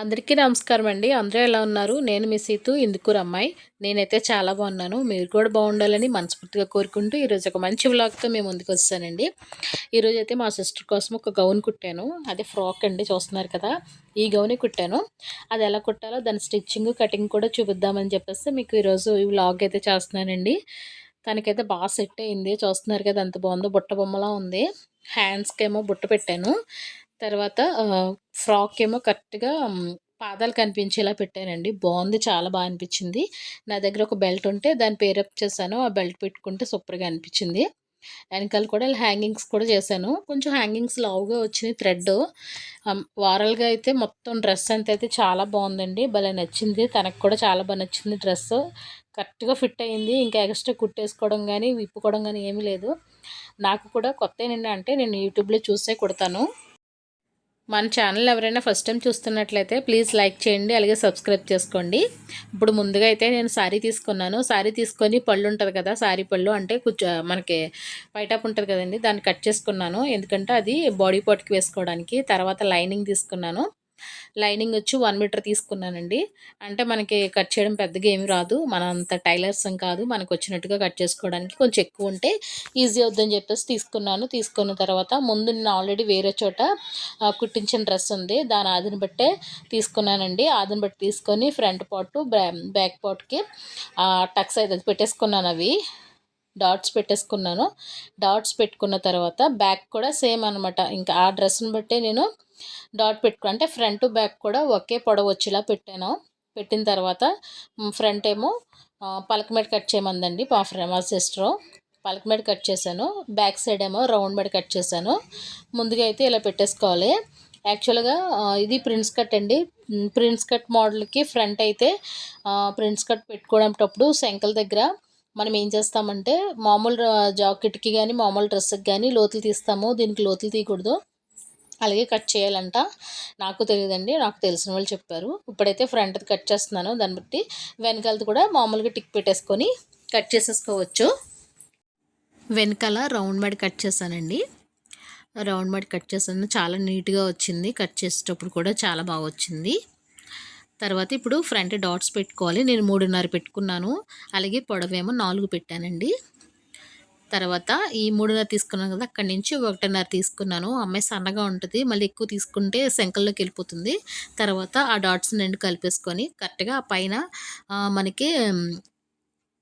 అందరికీ నమస్కారం అండి. అందరూ ఎలా ఉన్నారు? నేను మీ సీతు ఇందుకూరు అమ్మాయి. నేనైతే చాలా బాగున్నాను. మీరు కూడా బాగుండాలని మనస్ఫూర్తిగా కోరుకుంటూ ఈరోజు ఒక మంచి వ్లాగ్తో మేము ముందుకు వచ్చానండి ఈరోజు అయితే మా సిస్టర్ కోసం ఒక గౌన్ కుట్టాను. అది ఫ్రాక్ అండి చూస్తున్నారు కదా. ఈ గౌనే కుట్టాను. అది ఎలా కుట్టాలో దాని స్టిచ్చింగ్ కటింగ్ కూడా చూపిద్దామని చెప్పేసి మీకు ఈరోజు ఈ వ్లాగ్ అయితే చేస్తున్నానండి. తనకైతే బాగా సెట్ అయింది. చూస్తున్నారు కదా ఎంత బాగుందో బుట్ట బొమ్మలా ఉంది. హ్యాండ్స్కి ఏమో బుట్ట పెట్టాను. తర్వాత ఫ్రాక్ ఏమో కరెక్ట్గా పాదాలు కనిపించేలా పెట్టానండి. బాగుంది చాలా బాగా అనిపించింది. నా దగ్గర ఒక బెల్ట్ ఉంటే దాన్ని పేరప్ చేశాను. ఆ బెల్ట్ పెట్టుకుంటే సూపర్గా అనిపించింది. వెనకాల కూడా హ్యాంగింగ్స్ కూడా చేశాను. కొంచెం హ్యాంగింగ్స్ లావుగా వచ్చింది థ్రెడ్ వారల్గా అయితే మొత్తం డ్రెస్ అంత అయితే చాలా బాగుందండి. భలే నచ్చింది. తనకు కూడా చాలా బాగా నచ్చింది డ్రెస్ కరెక్ట్గా ఫిట్ అయింది. ఇంకా ఎక్స్ట్రా కుట్టేసుకోవడం కానీ విప్పుకోవడం కానీ ఏమీ లేదు. నాకు కూడా కొత్త ఏంటంటే అంటే నేను యూట్యూబ్లో చూసే కుడతాను. మన ఛానల్ ఎవరైనా ఫస్ట్ టైం చూస్తున్నట్లయితే ప్లీజ్ లైక్ చేయండి అలాగే సబ్స్క్రైబ్ చేసుకోండి. ఇప్పుడు ముందుగా అయితే నేను శారీ తీసుకున్నాను. శారీ తీసుకొని పళ్ళు ఉంటుంది కదా శారీ పళ్ళు అంటే కొంచెం మనకి పైటాప్ ఉంటుంది కదండి దాన్ని కట్ చేసుకున్నాను. ఎందుకంటే అది బాడీ పార్ట్కి వేసుకోవడానికి తర్వాత లైనింగ్ తీసుకున్నాను. లైనింగ్ వచ్చి వన్ మీటర్ తీసుకున్నానండి. అంటే మనకి కట్ చేయడం పెద్దగా ఏమి రాదు. మన అంత టైలర్స్ కాదు. మనకు వచ్చినట్టుగా కట్ చేసుకోవడానికి కొంచెం ఎక్కువ ఉంటే ఈజీ అవుద్దని చెప్పేసి తీసుకున్నాను. తీసుకున్న తర్వాత ముందు నేను ఆల్రెడీ వేరే చోట కుట్టించిన డ్రెస్ ఉంది. దాని ఆదిని బట్టే తీసుకున్నానండి. ఆదిని బట్టి తీసుకొని ఫ్రంట్ పాటు బ్యాక్ పాట్కి టక్స్ అయితే పెట్టేసుకున్నాను అవి. డాట్స్ పెట్టేసుకున్నాను. డాట్స్ పెట్టుకున్న తర్వాత బ్యాక్ కూడా సేమ్ అనమాట ఇంకా ఆ డ్రెస్ని బట్టే నేను డాట్ పెట్టుకో అంటే ఫ్రంట్ బ్యాక్ కూడా ఒకే పొడవు వచ్చేలా పెట్టాను. పెట్టిన తర్వాత ఫ్రంట్ ఏమో పలకమెడ కట్ చేయమందండి మా ఫ్రెండ్ మా సిస్టరు పలకమెడ కట్ చేశాను. బ్యాక్ సైడ్ ఏమో రౌండ్ మీద కట్ చేశాను. ముందుగా అయితే ఇలా పెట్టేసుకోవాలి. యాక్చువల్గా ఇది ప్రిన్స్ కట్ అండి. ప్రిన్స్ కట్ మోడల్కి ఫ్రంట్ అయితే ప్రిన్స్ కట్ పెట్టుకోవడంటప్పుడు శంకల దగ్గర మనం ఏం చేస్తామంటే మామూలు జాకెట్కి కానీ మామూలు డ్రెస్కి కానీ లోతులు తీస్తాము. దీనికి లోతులు తీయకూడదు. అలాగే కట్ చేయాలంట. నాకు తెలియదండి నాకు తెలిసిన వాళ్ళు చెప్పారు. ఇప్పుడైతే ఫ్రంట్ కట్ చేస్తున్నాను దాన్ని బట్టి వెనకాలది కూడా మామూలుగా టిక్ పెట్టేసుకొని కట్ చేసేసుకోవచ్చు. వెనకాల రౌండ్ మెడ కట్ చేశానండి. రౌండ్ మెడ కట్ చేశాను చాలా నీట్గా వచ్చింది. కట్ చేసేటప్పుడు కూడా చాలా బాగా వచ్చింది. తర్వాత ఇప్పుడు ఫ్రంట్ డాట్స్ పెట్టుకోవాలి. నేను మూడున్నర పెట్టుకున్నాను. అలాగే పొడవేమో నాలుగు పెట్టానండి. తర్వాత ఈ మూడున్నర తీసుకున్నాను కదా అక్కడి నుంచి ఒకటిన్నర తీసుకున్నాను. అమ్మాయి సన్నగా ఉంటుంది మళ్ళీ ఎక్కువ తీసుకుంటే శంకల్లోకి వెళ్ళిపోతుంది. తర్వాత ఆ డాట్స్ రెండు కలిపేసుకొని కరెక్ట్గా పైన మనకి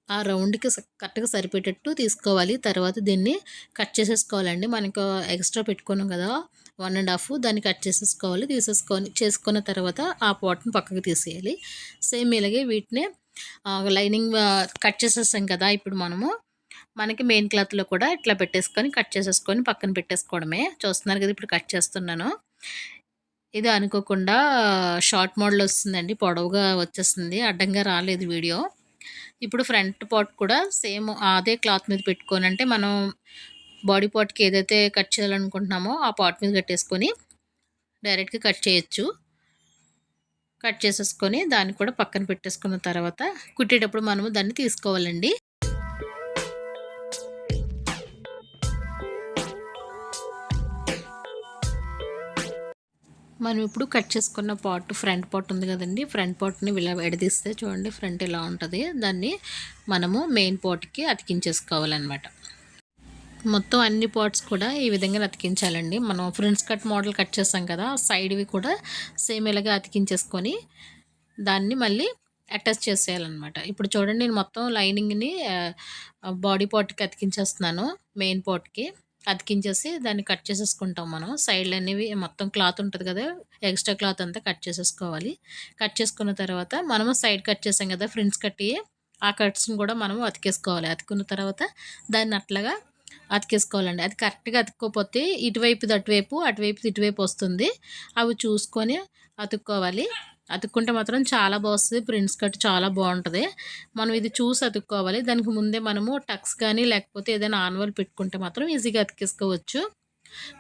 ఆ రౌండ్కి కరెక్ట్గా సరిపెట్టేట్టు తీసుకోవాలి. తర్వాత దీన్ని కట్ చేసేసుకోవాలండి. మనకు ఎక్స్ట్రా పెట్టుకున్నాం కదా వన్ అండ్ హాఫ్ దాన్ని కట్ చేసేసుకోవాలి. తీసేసుకొని చేసుకున్న తర్వాత ఆ పాట్ని పక్కకి తీసేయాలి. సేమ్ ఇలాగే వీటిని లైనింగ్ కట్ చేసేసాం కదా ఇప్పుడు మనము మనకి మెయిన్ క్లాత్లో కూడా ఇట్లా పెట్టేసుకొని కట్ చేసేసుకొని పక్కన పెట్టేసుకోవడమే. చూస్తున్నారు కదా ఇప్పుడు కట్ చేస్తున్నాను. ఇది అనుకోకుండా షార్ట్ మోడల్ వస్తుందండి. పొడవుగా వచ్చేస్తుంది. అడ్డంగా రాలేదు వీడియో. ఇప్పుడు ఫ్రంట్ పార్ట్ కూడా సేమ్ అదే క్లాత్ మీద పెట్టుకొని అంటే మనం బాడీ పార్ట్కి ఏదైతే కట్ చేయాలనుకుంటున్నామో ఆ పార్ట్ మీద కట్టేసుకొని డైరెక్ట్గా కట్ చేయొచ్చు. కట్ చేసేసుకొని దాన్ని కూడా పక్కన పెట్టేసుకున్న తర్వాత కుట్టేటప్పుడు మనము దాన్ని తీసుకోవాలండి. మనం ఇప్పుడు కట్ చేసుకున్న పార్ట్ ఫ్రంట్ పార్ట్ ఉంది కదండి. ఫ్రంట్ పార్ట్ని ఇలా విడదీస్తే చూడండి ఫ్రంట్ ఇలా ఉంటుంది. దాన్ని మనము మెయిన్ పార్ట్కి అతికించేసుకోవాలన్నమాట. మొత్తం అన్ని పార్ట్స్ కూడా ఈ విధంగా అతికించాలండి. మనం ఫ్రెండ్స్ కట్ మోడల్ కట్ చేస్తాం కదా సైడ్వి కూడా సేమ్ ఇలాగే అతికించేసుకొని దాన్ని మళ్ళీ అటాచ్ చేసేయాలన్నమాట. ఇప్పుడు చూడండి నేను మొత్తం లైనింగ్ని బాడీ పార్ట్కి అతికించేస్తున్నాను మెయిన్ పార్ట్కి. అతికించేసి దాన్ని కట్ చేసేసుకుంటాం మనం. సైడ్లు అనేవి మొత్తం క్లాత్ ఉంటుంది కదా ఎక్స్ట్రా క్లాత్ అంతా కట్ చేసేసుకోవాలి. కట్ చేసుకున్న తర్వాత మనము సైడ్ కట్ చేసాం కదా ఫ్రింట్స్ కట్టి ఆ కట్స్ని కూడా మనము అతికేసుకోవాలి. అతుకున్న తర్వాత దాన్ని అట్లాగా అతికేసుకోవాలండి. అది కరెక్ట్గా అతుక్కోపోతే ఇటువైపుది అటువైపు అటువైపు ఇటువైపు వస్తుంది. అవి చూసుకొని అతుక్కోవాలి. అతుక్కుంటే మాత్రం చాలా బాగుస్తుంది ప్రింట్స్ కట్ చాలా బాగుంటుంది. మనం ఇది చూసి అతుక్కోవాలి. దానికి ముందే మనము టక్స్ కానీ లేకపోతే ఏదైనా ఆన్వల్ పెట్టుకుంటే మాత్రం ఈజీగా అతికేసుకోవచ్చు.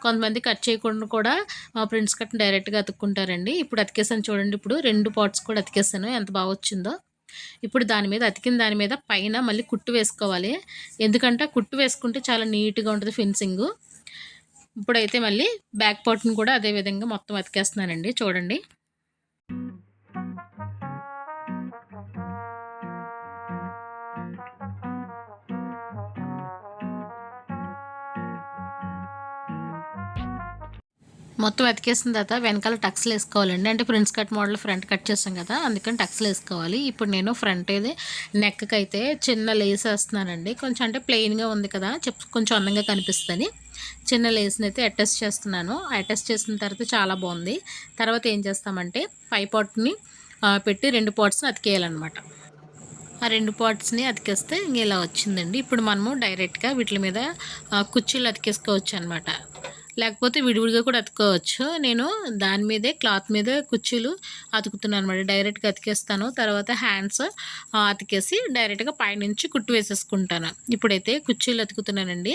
కొంతమంది కట్ చేయకుండా కూడా ప్రింట్స్ కట్ డైరెక్ట్గా అతుక్కుంటారండి. ఇప్పుడు అతికేసాను చూడండి. ఇప్పుడు రెండు పార్ట్స్ కూడా అతికేసాను. ఎంత బాగా వచ్చిందో. ఇప్పుడు దాని మీద అతికిన దాని మీద పైన మళ్ళీ కుట్టు వేసుకోవాలి. ఎందుకంటే కుట్టు వేసుకుంటే చాలా నీట్గా ఉంటుంది ఫినిషింగ్ ఇప్పుడైతే మళ్ళీ బ్యాక్ పార్ట్ని కూడా అదే విధంగా మొత్తం అతికేస్తున్నానండి. చూడండి. మొత్తం అతికేసిన తర్వాత వెనకాల టక్స్లు వేసుకోవాలండి. అంటే prince cut model front cut చేస్తాం కదా అందుకని టక్స్లు వేసుకోవాలి. ఇప్పుడు నేను ఫ్రంట్ ఇది నెక్కి అయితే చిన్న లేస్ వేస్తున్నానండి. కొంచెం అంటే ప్లెయిన్గా ఉంది కదా చెప్ కొంచెం అందంగా కనిపిస్తుంది. చిన్న లేస్ని అయితే అటాచ్ చేస్తున్నాను. అటాచ్ చేసిన తర్వాత చాలా బాగుంది. తర్వాత ఏం చేస్తామంటే పై పాట్ని పెట్టి రెండు పాట్స్ని అతికేయాలన్నమాట. ఆ రెండు పార్ట్స్ని అతికేస్తే ఇంక ఇలా వచ్చిందండి. ఇప్పుడు మనము డైరెక్ట్గా వీటి మీద కుర్చీలు అతికేసుకోవచ్చు అనమాట లేకపోతే విడివిడిగా కూడా అతుకోవచ్చు నేను దాని మీదే క్లాత్ మీద కుర్చీలు అతుకుతున్నాను అనమాట డైరెక్ట్గా అతికేస్తాను. తర్వాత హ్యాండ్స్ అతికేసి డైరెక్ట్గా పైనుంచి కుట్టు వేసేసుకుంటాను. ఇప్పుడైతే కుర్చీలు అతుకుతున్నానండి.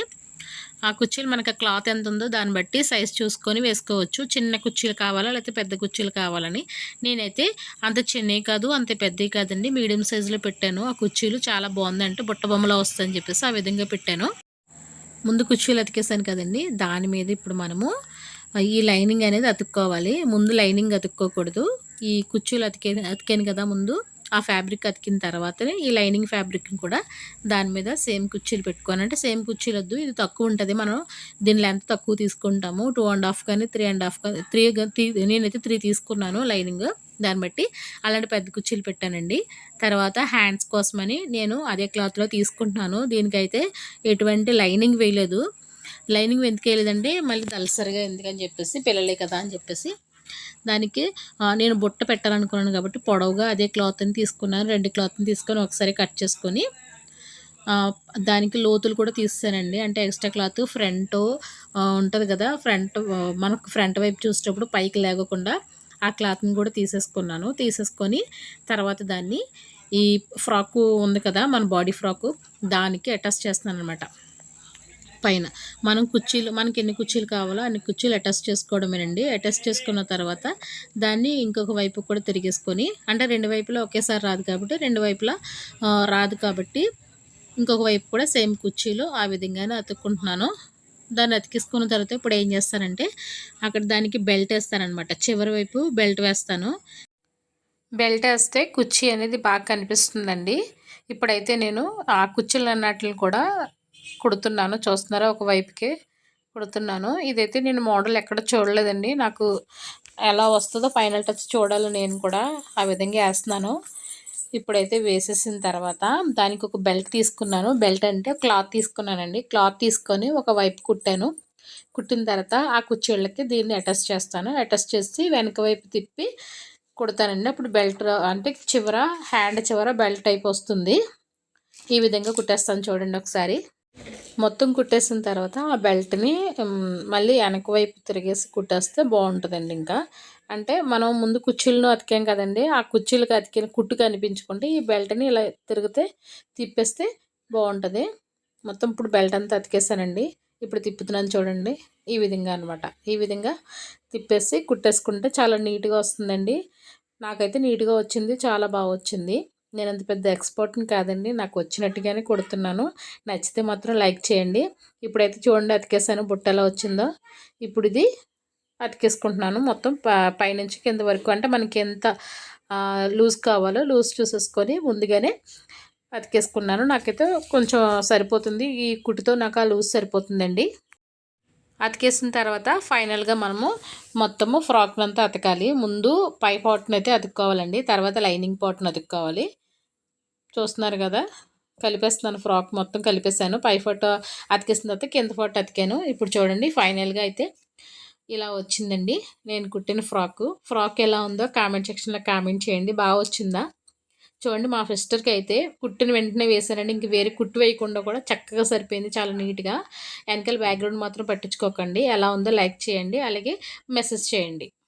ఆ కుర్చీలు మనకు క్లాత్ ఎంత ఉందో దాన్ని బట్టి సైజ్ చూసుకొని వేసుకోవచ్చు. చిన్న కుర్చీలు కావాలా లేకపోతే పెద్ద కుర్చీలు కావాలని. నేనైతే అంత చిన్నవి కాదు అంత పెద్దవి కాదండి. మీడియం సైజులో పెట్టాను. ఆ కుర్చీలు చాలా బాగుందంటే బుట్ట బొమ్మలో వస్తుందని చెప్పేసి ఆ విధంగా పెట్టాను. ముందు కుర్చీలు అతికేసాను కదండి. దాని మీద ఇప్పుడు మనము ఈ లైనింగ్ అనేది అతుక్కోవాలి. ముందు లైనింగ్ అతుక్కోకూడదు. ఈ కుర్చీలు అతికే అతికాను కదా ముందు. ఆ ఫ్యాబ్రిక్ అతికిన తర్వాతనే ఈ లైనింగ్ ఫ్యాబ్రిక్ని కూడా దాని మీద సేమ్ కుర్చీలు పెట్టుకోవాలి. అంటే సేమ్ కుర్చీలు వద్దు ఇది తక్కువ ఉంటుంది. మనం దీని లెంత్ తక్కువ తీసుకుంటాము. టూ అండ్ హాఫ్ కానీ త్రీ అండ్ హాఫ్ కానీ త్రీ నేనైతే త్రీ తీసుకున్నాను లైనింగ్ దాన్ని బట్టి. అలాంటి పెద్ద కుర్చీలు పెట్టానండి. తర్వాత హ్యాండ్స్ కోసమని నేను అదే క్లాత్లో తీసుకుంటున్నాను. దీనికైతే ఎటువంటి లైనింగ్ వేయలేదు. లైనింగ్ ఎందుకు వేయలేదంటే మళ్ళీ దలసరిగా ఎందుకని చెప్పేసి పిల్లలే కదా అని చెప్పేసి దానికి నేను బుట్ట పెట్టాలనుకున్నాను కాబట్టి పొడవుగా అదే క్లాత్ని తీసుకున్నాను. రెండు క్లాత్ని తీసుకొని ఒకసారి కట్ చేసుకొని దానికి లోతులు కూడా తీసానండి అంటే ఎక్స్ట్రా క్లాత్ ఫ్రంట్ ఉంటుంది కదా ఫ్రంట్ మనకు ఫ్రంట్ వైపు చూసేటప్పుడు పైకి లేకుండా ఆ క్లాత్ని కూడా తీసేసుకున్నాను. తీసేసుకొని తర్వాత దాన్ని ఈ ఫ్రాకు ఉంది కదా మన బాడీ ఫ్రాకు దానికి అటాచ్ చేస్తున్నాను అనమాట పైన. మనం కుర్చీలు మనకి ఎన్ని కుర్చీలు కావాలో అన్ని కుర్చీలు అటాచ్ చేసుకోవడమేనండి. అటాచ్ చేసుకున్న తర్వాత దాన్ని ఇంకొక వైపు కూడా తిరిగేసుకొని అంటే రెండు వైపులా ఒకేసారి రాదు కాబట్టి రెండు వైపులా రాదు కాబట్టి ఇంకొక వైపు కూడా సేమ్ కుర్చీలు ఆ విధంగానే అతుక్కుంటున్నాను. దాన్ని అతికిసుకున్న తర్వాత ఇప్పుడు ఏం చేస్తానంటే అక్కడ దానికి బెల్ట్ వేస్తానమాట చివరి వైపు బెల్ట్ వేస్తాను. బెల్ట్ వేస్తే కుర్చీ అనేది బాగా కనిపిస్తుందండి. ఇప్పుడైతే నేను ఆ కుర్చీలు అన్నట్లు కూడా కుడుతున్నాను. చూస్తున్నారా ఒకవైపుకి కుడుతున్నాను. ఇదైతే నేను మోడల్ ఎక్కడ చూడలేదండి. నాకు ఎలా వస్తుందో ఫైనల్ టచ్ చూడాలి నేను కూడా. ఆ విధంగా వేస్తున్నాను. ఇప్పుడైతే వేసేసిన తర్వాత దానికి ఒక బెల్ట్ తీసుకున్నాను. బెల్ట్ అంటే క్లాత్ తీసుకున్నానండి. క్లాత్ తీసుకొని ఒక వైపు కుట్టాను. కుట్టిన తర్వాత ఆ కుర్చీళ్ళకి దీన్ని అటాచ్ చేస్తాను. అటాచ్ చేసి వెనక వైపు తిప్పి కుడతానండి. అప్పుడు బెల్ట్ అంటే చివర హ్యాండ్ చివర బెల్ట్ టైప్ వస్తుంది. ఈ విధంగా కుట్టేస్తాను చూడండి ఒకసారి. మొత్తం కుట్టేసిన తర్వాత ఆ బెల్ట్ని మళ్ళీ వెనక వైపు తిరిగేసి కుట్టేస్తే బాగుంటుందండి ఇంకా. అంటే మనం ముందు కుర్చీలను అతికాం కదండి ఆ కుర్చీలకు అతికిన కుట్టు కనిపించుకుంటే ఈ బెల్ట్ని ఇలా తిరిగితే తిప్పేస్తే బాగుంటుంది. మొత్తం ఇప్పుడు బెల్ట్ అంతా అతికేసానండి. ఇప్పుడు తిప్పుతున్నాను చూడండి. ఈ విధంగా అనమాట ఈ విధంగా తిప్పేసి కుట్టేసుకుంటే చాలా నీట్గా వస్తుందండి. నాకైతే నీట్గా వచ్చింది చాలా బాగా వచ్చింది. నేను అంత పెద్ద ఎక్స్పర్ట్ని కాదండి. నాకు వచ్చినట్టుగానే కొడుతున్నాను. నచ్చితే మాత్రం లైక్ చేయండి. ఇప్పుడైతే చూడండి అతికేసాను బుట్ట ఎలా వచ్చిందో. ఇప్పుడు ఇది అతికేసుకుంటున్నాను. మొత్తం పైనుంచి కింద వరకు. అంటే మనకి ఎంత లూజ్ కావాలో లూజ్ చూసేసుకొని ముందుగానే అతికేసుకున్నాను. నాకైతే కొంచెం సరిపోతుంది. ఈ కుటితో నాకు ఆ లూజ్ సరిపోతుందండి. అతికేసిన తర్వాత ఫైనల్గా మనము మొత్తము ఫ్రాక్నంతా అతకాలి. ముందు పై పాట్ను అయితే అతుక్కోవాలండి. తర్వాత లైనింగ్ పాట్ను అతుక్కోవాలి. చూస్తున్నారు కదా. కలిపేస్తున్నాను ఫ్రాక్ మొత్తం కలిపేసాను పై ఫోటో అతికేసిన తర్వాత కింద ఫోటో అతికాను. ఇప్పుడు చూడండి ఫైనల్గా అయితే ఇలా వచ్చిందండి. నేను కుట్టిన ఫ్రాక్. ఫ్రాక్ ఎలా ఉందో కామెంట్ సెక్షన్లో కామెంట్ చేయండి. బాగా వచ్చిందా? చూడండి మా సిస్టర్కి అయితే కుట్టిన వెంటనే వేసానండి ఇంక వేరే కుట్టు వేయకుండా కూడా చక్కగా సరిపోయింది చాలా నీట్గా వెనకాల బ్యాక్గ్రౌండ్ మాత్రం పట్టించుకోకండి. ఎలా ఉందో లైక్ చేయండి. అలాగే మెసేజ్ చేయండి.